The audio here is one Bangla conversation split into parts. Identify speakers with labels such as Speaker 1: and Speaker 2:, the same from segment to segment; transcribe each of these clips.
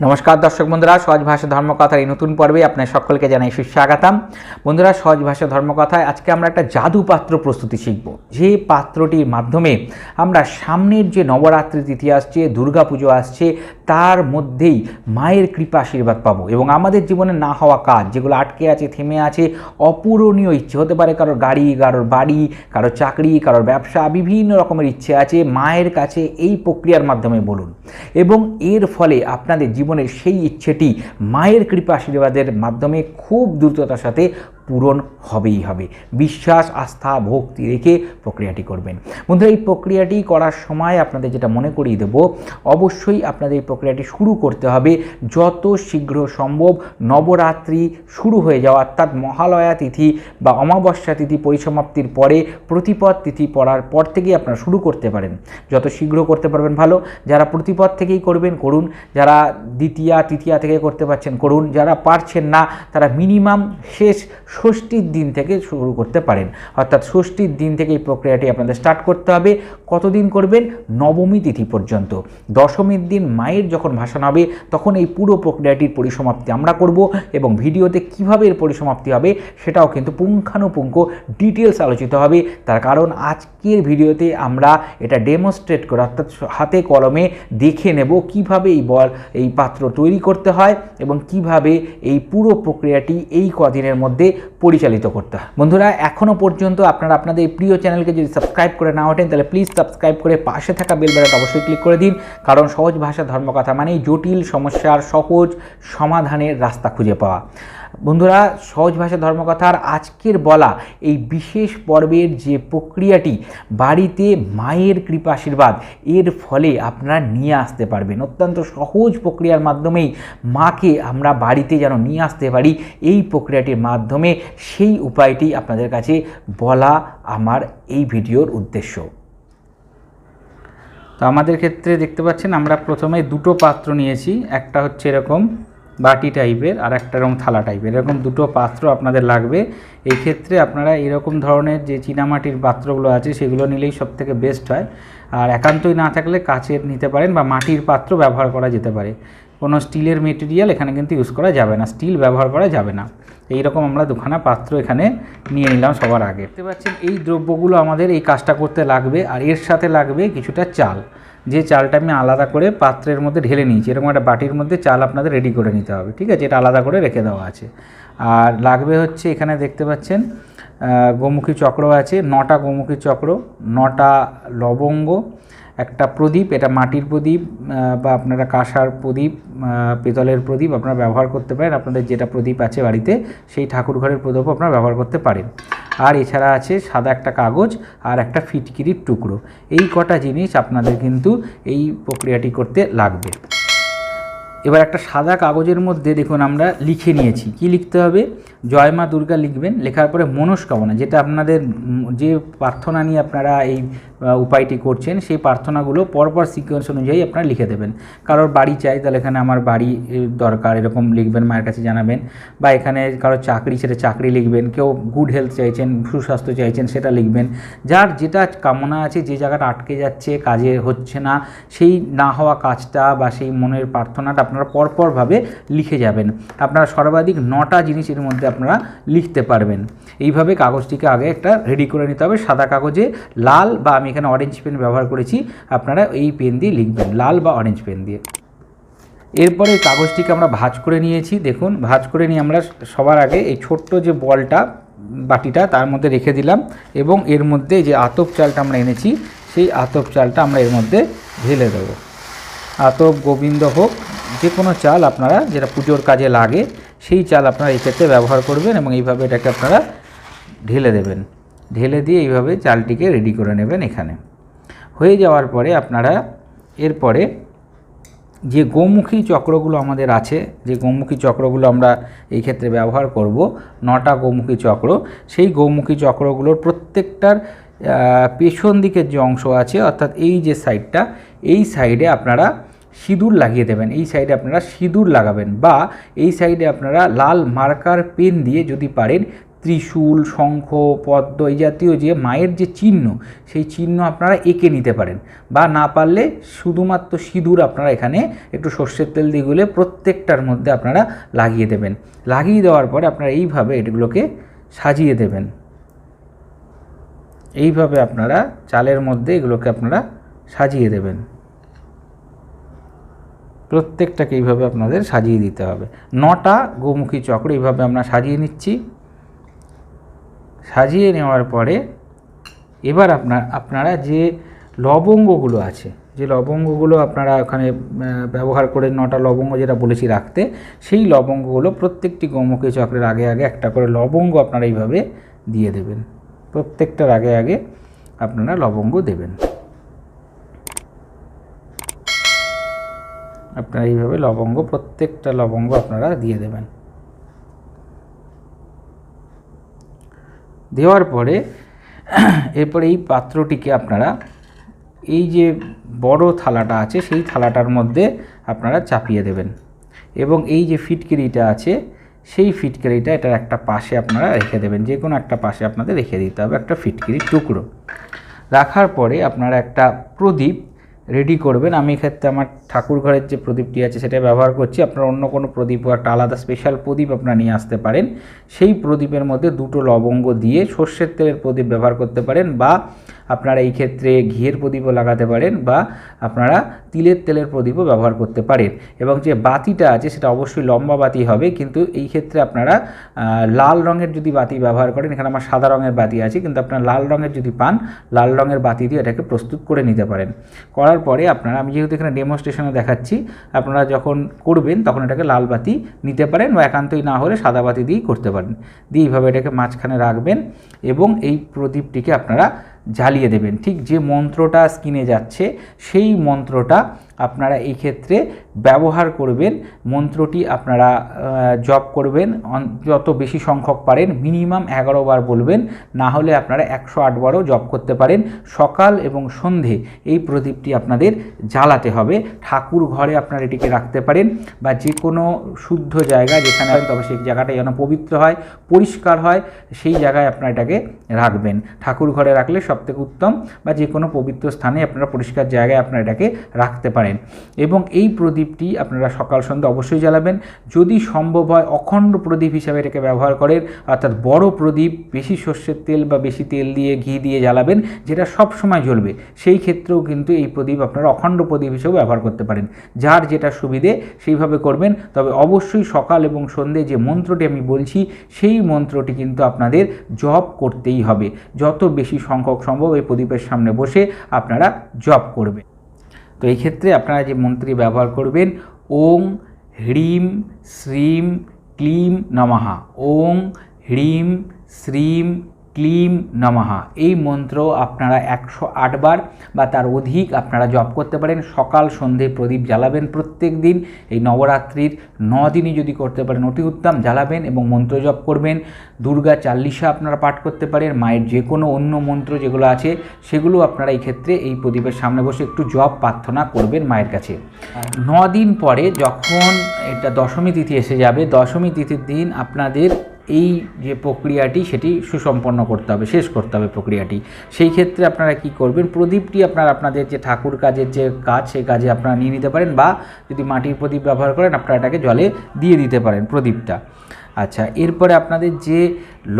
Speaker 1: নমস্কার দর্শক বন্ধুরা, সহজ ভাষা ধর্মকথার এই নতুন পর্বে আপনার সকলকে জানাই সুস্বাগতম। বন্ধুরা, সহজ ভাষা ধর্মকথায় আজকে আমরা একটা জাদু পাত্র প্রস্তুতি শিখব। যে পাত্রটির মাধ্যমে আমরা সামনের যে নবরাত্রি তিথি আসছে, দুর্গাপুজো আসছে, তার মধ্যেই মায়ের কৃপা আশীর্বাদ পাবো এবং আমাদের জীবনে না হওয়া কাজ, যেগুলো আটকে আছে, থেমে আছে, অপূরণীয় ইচ্ছে হতে পারে কারোর গাড়ি, কারোর বাড়ি, কারোর চাকরি, কারোর ব্যবসা, বিভিন্ন রকমের ইচ্ছে আছে, মায়ের কাছে এই প্রক্রিয়ার মাধ্যমে বলুন। এবং এর ফলে আপনাদের জীবনের সেই ইচ্ছেটি মায়ের কৃপা আশীর্বাদের মাধ্যমে খুব দ্রুততার সাথে পূরণ হবেই হবে। বিশ্বাস, আস্থা, ভক্তি রেখে প্রক্রিয়াটি করবেন। বন্ধুরা, এই প্রক্রিয়াটি করার সময় আপনাদের যেটা মনে করিয়ে দেব, অবশ্যই আপনাদের এই প্রক্রিয়াটি শুরু করতে হবে যত শীঘ্র সম্ভব। নবরাত্রি শুরু হয়ে যাওয়া অর্থাৎ মহালয়া তিথি বা অমাবস্যা তিথি পরিসমাপ্তির পরে প্রতিপদ তিথি পড়ার পর থেকেই আপনারা শুরু করতে পারেন। যত শীঘ্র করতে পারবেন ভালো। যারা প্রতিপদ থেকেই করবেন, করুন। যারা দ্বিতীয়া, তৃতীয়া থেকে করতে পারছেন, করুন। যারা পারছেন না, তারা মিনিমাম শেষ ষষ্ঠীর দিন থেকে শুরু করতে পারেন। অর্থাৎ ষষ্ঠীর দিন থেকে এই প্রক্রিয়াটি আপনাদের স্টার্ট করতে হবে। কতদিন করবেন? নবমী তিথি পর্যন্ত। দশমীর দিন মায়ের যখন ভাসান হবে, তখন এই পুরো প্রক্রিয়াটির পরিসমাপ্তি আমরা করব এবং ভিডিওতে কীভাবে এর পরিসমাপ্তি হবে সেটাও কিন্তু পুঙ্খানুপুঙ্খ ডিটেলস আলোচিত হবে। তার কারণ আজকের ভিডিওতে আমরা এটা ডেমনস্ট্রেট করে, অর্থাৎ হাতে কলমে দেখে নেব কীভাবে এই বল, এই পাত্র তৈরি করতে হয় এবং কীভাবে এই পুরো প্রক্রিয়াটি এই কদিনের মধ্যে পরিচালিত করতে হয়। বন্ধুরা এখনও পর্যন্ত আপনারা আপনাদের এই প্রিয় চ্যানেলকে যদি সাবস্ক্রাইব করে না ওঠেন, তাহলে প্লিজ সাবস্ক্রাইব করে পাশে থাকা বেল অবশ্যই ক্লিক করে দিন। কারণ সহজ ভাষা ধর্মকথা মানে জটিল, সমস্যার সহজ সমাধানের রাস্তা খুঁজে পাওয়া। বন্ধুরা, সহজ ভাষা ধর্মকথার আজকের বলা এই বিশেষ পর্বের যে প্রক্রিয়াটি, বাড়িতে মায়ের কৃপা আশীর্বাদ এর ফলে আপনারা নিয়ে আসতে পারবেন। অত্যন্ত সহজ প্রক্রিয়ার মাধ্যমেই মাকে আমরা বাড়িতে যেন নিয়ে আসতে পারি, এই প্রক্রিয়াটির মাধ্যমে সেই উপায়টি আপনাদের কাছে বলা আমার এই ভিডিওর উদ্দেশ্য। তো আমাদের ক্ষেত্রে দেখতে পাচ্ছেন, আমরা প্রথমে দুটো পাত্র নিয়েছি, একটা হচ্ছে এরকম বাটি টাইপের আর একটা এরকম থালা টাইপের, এরকম দুটো পাত্র আপনাদের লাগবে। এই ক্ষেত্রে আপনারা এরকম ধরনের যে চীনামাটির পাত্রগুলো আছে, সেগুলো নিলেই সব থেকে বেস্ট হয়। আর একান্তই না থাকলে কাচের নিতে পারেন বা মাটির পাত্র ব্যবহার করা যেতে পারে। কোনো স্টিলের মেটেরিয়াল এখানে কিন্তু ইউজ করা যাবে না স্টিল ব্যবহার করা যাবে না। এই রকম আমরা দুখানা পাত্র এখানে নিয়ে নিলাম সবার আগে। দেখতে পাচ্ছেন, এই দ্রব্যগুলো আমাদের এই কাজটা করতে লাগবে আর এর সাথে লাগবে কিছুটা চাল। যে চালটা আমি আলাদা করে পাত্রের মধ্যে ঢেলে নিয়েছি, এরকম একটা বাটির মধ্যে চাল আপনাদের রেডি করে নিতে হবে, ঠিক আছে? এটা আলাদা করে রেখে দেওয়া আছে। আর লাগবে হচ্ছে এখানে দেখতে পাচ্ছেন গোমুখী চক্র আছে, নটা গোমুখী চক্র, নটা লবঙ্গ একটা প্রদীপ, এটা মাটির প্রদীপ বা আপনারা কাঁসার প্রদীপ পেতলের প্রদীপ আপনারা ব্যবহার করতে পারেন। আপনাদের যেটা প্রদীপ আছে বাড়িতে, সেই ঠাকুর ঘরের প্রদীপও আপনারা ব্যবহার করতে পারেন। আর এছাড়া আছে সাদা একটা কাগজ আর একটা ফিটকিরির টুকরো। এই কটা জিনিস আপনাদের কিন্তু এই প্রক্রিয়াটি করতে লাগবে। এবার একটা সাদা কাগজের মধ্যে দেখুন আমরা লিখে নিয়েছি। কি লিখতে হবে? জয় মা দুর্গা লিখবেন। লেখার পরে মনস্কামনা, যেটা আপনাদের যে প্রার্থনা নিয়ে আপনারা এই উপায়টি করছেন, সেই প্রার্থনাগুলো পরপর সিকোয়েন্স অনুযায়ী আপনারা লিখে দেবেন। কারোর বাড়ি চাই, তাহলে এখানে আমার বাড়ি দরকার, এরকম লিখবেন, মায়ের কাছে জানাবেন। বা এখানে কারও চাকরি, সেটা চাকরি লিখবেন, কেউ গুড হেলথ চাইছেন, সুস্বাস্থ্য চাইছেন, সেটা লিখবেন। যার যেটা কামনা আছে, যে জায়গাটা আটকে যাচ্ছে, কাজে হচ্ছে না, সেই না হওয়া কাজটা বা সেই মনের প্রার্থনাটা আপনারা পরপরভাবে লিখে যাবেন। আপনারা সর্বাধিক নটা জিনিস এর মধ্যে আপনারা লিখতে পারবেন। এইভাবে কাগজটিকে আগে একটা রেডি করে নিতে হবে। সাদা কাগজে লাল বা আমি এখানে অরেঞ্জ পেন ব্যবহার করেছি, আপনারা এই পেন দিয়ে লিখবেন, লাল বা অরেঞ্জ পেন দিয়ে। এরপরে কাগজটিকে আমরা ভাঁজ করে নিয়েছি। দেখুন, ভাঁজ করে নিয়ে আমরা সবার আগে এই ছোট্ট যে বলটা, বাটিটা, তার মধ্যে রেখে দিলাম এবং এর মধ্যে যে আতপ চালটা আমরা এনেছি, সেই আতপ চালটা আমরা এর মধ্যে ঢেলে দেবো। আতপ, গোবিন্দ হোক, যে কোনো চাল আপনারা, যেটা পুজোর কাজে লাগে, সেই চাল আপনারা এই ক্ষেত্রে ব্যবহার করবেন এবং এইভাবে এটাকে আপনারা ঢেলে দেবেন। ঢেলে দিয়ে এইভাবে চালটিকে রেডি করে নেবেন এখানে। হয়ে যাওয়ার পরে আপনারা এরপরে যে গোমুখী চক্রগুলো আমাদের আছে, যে গোমুখী চক্রগুলো আমরা এই ক্ষেত্রে ব্যবহার করব, নটা গোমুখী চক্র, সেই গোমুখী চক্রগুলোর প্রত্যেকটার পেছন দিকের যে অংশ আছে, অর্থাৎ এই যে সাইডটা এই সাইডে আপনারা সিঁদুর লাগিয়ে দেবেন। এই সাইডে আপনারা সিঁদুর লাগাবেন বা এই সাইডে আপনারা লাল মার্কার পেন দিয়ে যদি পারেন, ত্রিশূল, শঙ্খ, পদ্ম এই জাতীয় যে মায়ের যে চিহ্ন, সেই চিহ্ন আপনারা এঁকে নিতে পারেন। বা না পারলে শুধুমাত্র সিঁদুর আপনারা এখানে একটু সর্ষের তেল দিয়ে গুলে প্রত্যেকটার মধ্যে আপনারা লাগিয়ে দেবেন। লাগিয়ে দেওয়ার পরে আপনারা এইভাবে এগুলোকে সাজিয়ে দেবেন। এইভাবে আপনারা চালের মধ্যে এগুলোকে আপনারা সাজিয়ে দেবেন। প্রত্যেকটাকে এইভাবে আপনাদের সাজিয়ে দিতে হবে। নটা গোমুখী চক্র, এইভাবে আমরা সাজিয়ে নিচ্ছি। সাজিয়ে নেওয়ার পরে এবার আপনার, আপনারা যে লবঙ্গগুলো আছে, যে লবঙ্গগুলো আপনারা ওখানে ব্যবহার করে নটা লবঙ্গ যেটা বলেছি রাখতে, সেই লবঙ্গগুলো প্রত্যেকটি গোমুখী চক্রের আগে আগে একটা করে লবঙ্গ আপনারা এইভাবে দিয়ে দেবেন। প্রত্যেকটার আগে আগে আপনারা লবঙ্গ দেবেন। আপনারা এইভাবে লবঙ্গ, প্রত্যেকটা লবঙ্গ আপনারা দিয়ে দেবেন। দেওয়ার পরে এরপরে এই পাত্রটিকে আপনারা, এই যে বড় থালাটা আছে, সেই থালাটার মধ্যে আপনারা চাপিয়ে দেবেন। এবং এই যে ফিটকিরিটা আছে, সেই ফিটকিরিটা এটার একটা পাশে আপনারা রেখে দেবেন। যে কোনো একটা পাশে আপনাদের রেখে দিতে হবে একটা ফিটকিরির টুকরো। রাখার পরে আপনারা একটা প্রদীপ রেডি করবেন। আমি এক্ষেত্রে আমার ঠাকুর ঘরের যে প্রদীপটি আছে সেটা ব্যবহার করছি। আপনারা অন্য কোনো প্রদীপ বা একটা আলাদা স্পেশাল প্রদীপ আপনারা নিয়ে আসতে পারেন। সেই প্রদীপের মধ্যে দুটো লবঙ্গ দিয়ে সর্ষের তেলের প্রদীপ ব্যবহার করতে পারেন বা আপনারা এই ক্ষেত্রে ঘিয়ের প্রদীপও লাগাতে পারেন বা আপনারা তিলের তেলের প্রদীপও ব্যবহার করতে পারেন। এবং যে বাতিটা আছে সেটা অবশ্যই লম্বা বাতি হবে, কিন্তু এই ক্ষেত্রে আপনারা লাল রঙের যদি বাতি ব্যবহার করেন, এখানে আমার সাদা রঙের বাতি আছে, কিন্তু আপনারা লাল রঙের যদি পান, লাল রঙের বাতি দিয়ে এটাকে প্রস্তুত করে নিতে পারেন। করার পরে আপনারা, আমি যেহেতু এখানে ডেমনস্ট্রেশনে দেখাচ্ছি, আপনারা যখন করবেন তখন এটাকে লাল বাতি নিতে পারেন বা একান্তই না হলে সাদা বাতি দিয়েই করতে পারেন। দিয়ে এইভাবে এটাকে মাঝখানে রাখবেন এবং এই প্রদীপটিকে আপনারা জ্বালিয়ে দেবেন। ঠিক যে মন্ত্রটা স্কিনে যাচ্ছে, সেই মন্ত্রটা আপনারা এই ক্ষেত্রে ব্যবহার করবেন। মন্ত্রটি আপনারা জপ করবেন। যত বেশি সংখ্যক পারেন, মিনিমাম এগারো বার বলবেন। না হলে আপনারা একশো আটবারও জপ করতে পারেন। সকাল এবং সন্ধে এই প্রদীপটি আপনাদের জ্বালাতে হবে। ঠাকুর ঘরে আপনারা এটিকে রাখতে পারেন বা যে কোনো শুদ্ধ জায়গা যেখানে তবে সেই জায়গাটা যেন পবিত্র হয়, পরিষ্কার হয়, সেই জায়গায় আপনারা এটাকে রাখবেন। ঠাকুর ঘরে রাখলে সবথেকে উত্তম বা যে কোনো পবিত্র স্থানে আপনারা পরিষ্কার জায়গায় আপনারা এটাকে রাখতে পারেন। এবং এই প্রদীপটি আপনারা সকাল সন্ধ্যা অবশ্যই জ্বালাবেন। যদি সম্ভব হয় অখণ্ড প্রদীপ হিসাবে এটাকে ব্যবহার করেন, অর্থাৎ বড় প্রদীপ, বেশি সর্ষের তেল বা বেশি তেল দিয়ে ঘি দিয়ে জ্বালাবেন, যেটা সব সময় জ্বলবে, সেই ক্ষেত্রেও কিন্তু এই প্রদীপ আপনারা অখণ্ড প্রদীপ হিসেবে ব্যবহার করতে পারেন। যার যেটা সুবিধে সেইভাবে করবেন। তবে অবশ্যই সকাল এবং সন্ধে যে মন্ত্রটি আমি বলছি, সেই মন্ত্রটি কিন্তু আপনাদের জপ করতেই হবে। যত বেশি সংখ্যক সম্ভব এই প্রদীপের সামনে বসে আপনারা জপ করবেন। তো এই ক্ষেত্রে আপনারা যে মন্ত্রী ব্যবহার করবেন, ওং হ্রিম শ্রীম ক্লিম নমাহা ওং হ্রিম শ্রীম ক্লিম নমঃ। এই মন্ত্র আপনারা একশো আটবার বা তার অধিক আপনারা জপ করতে পারেন। সকাল সন্ধে প্রদীপ জ্বালাবেন প্রত্যেক দিন। এই নবরাত্রির ন দিনই যদি করতে পারেন অতি উত্তম। জ্বালাবেন এবং মন্ত্র জপ করবেন। দুর্গা চাল্লিশা আপনারা পাঠ করতে পারেন। মায়ের যে কোনো অন্য মন্ত্র যেগুলো আছে সেগুলো আপনারা এই ক্ষেত্রে এই প্রদীপের সামনে বসে একটু জপ প্রার্থনা করবেন মায়ের কাছে। ন দিন পরে যখন এটা দশমী তিথি এসে যাবে দশমী তিথির দিন আপনাদের এই যে প্রক্রিয়াটি সেটি সুসম্পন্ন করতে হবে, শেষ করতে হবে প্রক্রিয়াটি। সেই ক্ষেত্রে আপনারা কি করবেন, প্রদীপটি আপনার আপনাদের যে ঠাকুর কাজের যে কাজ, সেই কাজে আপনারা নিয়ে নিতে পারেন বা যদি মাটির প্রদীপ ব্যবহার করেন, আপনারা এটাকে জলে দিয়ে দিতে পারেন প্রদীপটা। আচ্ছা এরপরে আপনাদের যে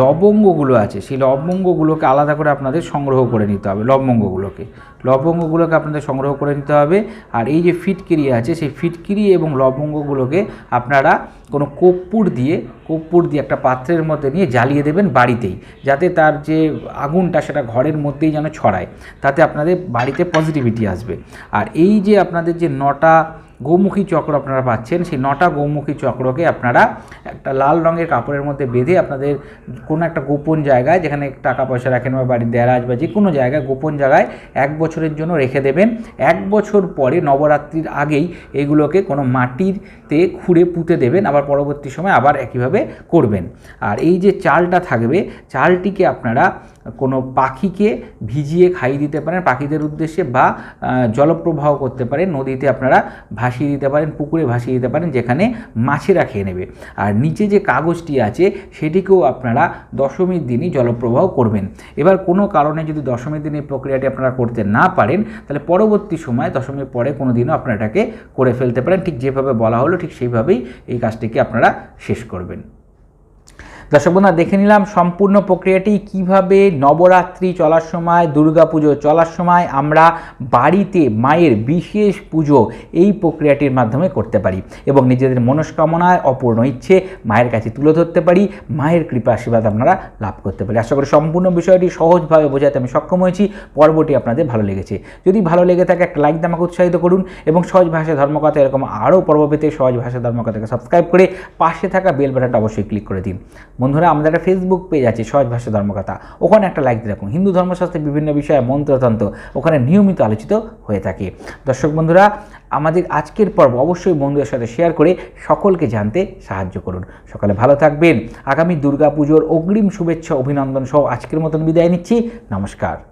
Speaker 1: লবঙ্গগুলো আছে, সেই লবঙ্গগুলোকে আলাদা করে আপনাদের সংগ্রহ করে নিতে হবে, লবঙ্গগুলোকে। লবঙ্গগুলোকে আপনাদের সংগ্রহ করে নিতে হবে, আর এই যে ফিটকিরি আছে, সেই ফিটকিরি এবং লবঙ্গগুলোকে আপনারা কোনো কর্পূর দিয়ে কর্পূর দিয়ে একটা পাত্রের মধ্যে নিয়ে জ্বালিয়ে দেবেন বাড়িতেই, যাতে তার যে আগুনটা সেটা ঘরের মধ্যেই যেন ছড়ায়, তাতে আপনাদের বাড়িতে পজিটিভিটি আসবে। আর এই যে আপনাদের যে নটা গৌমুখী চক্র আপনারা পাচ্ছেন। সেই নটা গৌমুখী চক্রকে আপনারা একটা লাল রঙের কাপড়ের মধ্যে বেঁধে আপনাদের কোনো একটা গোপন জায়গায়, যেখানে টাকা পয়সা রাখেন বা বাড়ির দেরাজ বা যে কোনো জায়গায় গোপন জায়গায় এক বছরের জন্য রেখে দেবেন। এক বছর পরে নবরাত্রির আগেই এগুলোকে কোনো মাটিরতে খুঁড়ে পুঁতে দেবেন, আবার পরবর্তী সময় আবার একইভাবে করবেন। আর এই যে চালটা থাকবে, চালটিকে আপনারা কোনো পাখিকে ভিজিয়ে খাইয়ে দিতে পারেন, পাখিদের উদ্দেশ্যে বা জলপ্রবাহ করতে পারেন, নদীতে আপনারা ভাসিয়ে দিতে পারেন, পুকুরে ভাসিয়ে দিতে পারেন, যেখানে মাছেরা খেয়ে নেবে। আর নিচে যে কাগজটি আছে, সেটিকেও আপনারা দশমীর দিনই জলপ্রবাহ করবেন। এবার কোনো কারণে যদি দশমীর দিন এই প্রক্রিয়াটি আপনারা করতে না পারেন, তাহলে পরবর্তী সময়, দশমীর পরে কোনো দিনও আপনারা এটাকে করে ফেলতে পারেন। ঠিক যেভাবে বলা হলো, ঠিক সেইভাবেই এই কাজটিকে আপনারা শেষ করবেন। দর্শক বন্ধুরা, দেখে নিলাম সম্পূর্ণ প্রক্রিয়াটি কীভাবে নবরাত্রি চলার সময়, দুর্গাপুজো চলার সময় আমরা বাড়িতে মায়ের বিশেষ পুজো এই প্রক্রিয়াটির মাধ্যমে করতে পারি এবং নিজেদের মনস্কামনায় অপূর্ণ ইচ্ছে মায়ের কাছে তুলে ধরতে পারি, মায়ের কৃপা আশীর্বাদ আপনারা লাভ করতে পারি। আশা করি সম্পূর্ণ বিষয়টি সহজভাবে বোঝাতে আমি সক্ষম হয়েছি, পর্বটি আপনাদের ভালো লেগেছে। যদি ভালো লেগে থাকে, একটা লাইক আমাকে উৎসাহিত করুন এবং সহজ ভাষায় ধর্মকথা এরকম আরও পর্ব পেতে সহজ ভাষা ধর্মকথাকে সাবস্ক্রাইব করে পাশে থাকা বেল বাটনটা অবশ্যই ক্লিক করে দিন। বন্ধুরা, আমাদের একটা ফেসবুক পেজ আছে, সহজ ভাষা ধর্মকথা। ওখানে একটা লাইক রাখুন হিন্দু ধর্মশাস্ত্রের বিভিন্ন বিষয়ে মন্ত্রতন্ত্র ওখানে নিয়মিত আলোচিত হয়ে থাকে। দর্শক বন্ধুরা, আমাদের আজকের পর্ব অবশ্যই বন্ধুদের সাথে শেয়ার করে সকলকে জানতে সাহায্য করুন। সকালে ভালো থাকবেন। আগামী দুর্গাপুজোর অগ্রিম শুভেচ্ছা, অভিনন্দন সহ আজকের মতন বিদায় নিচ্ছি। নমস্কার।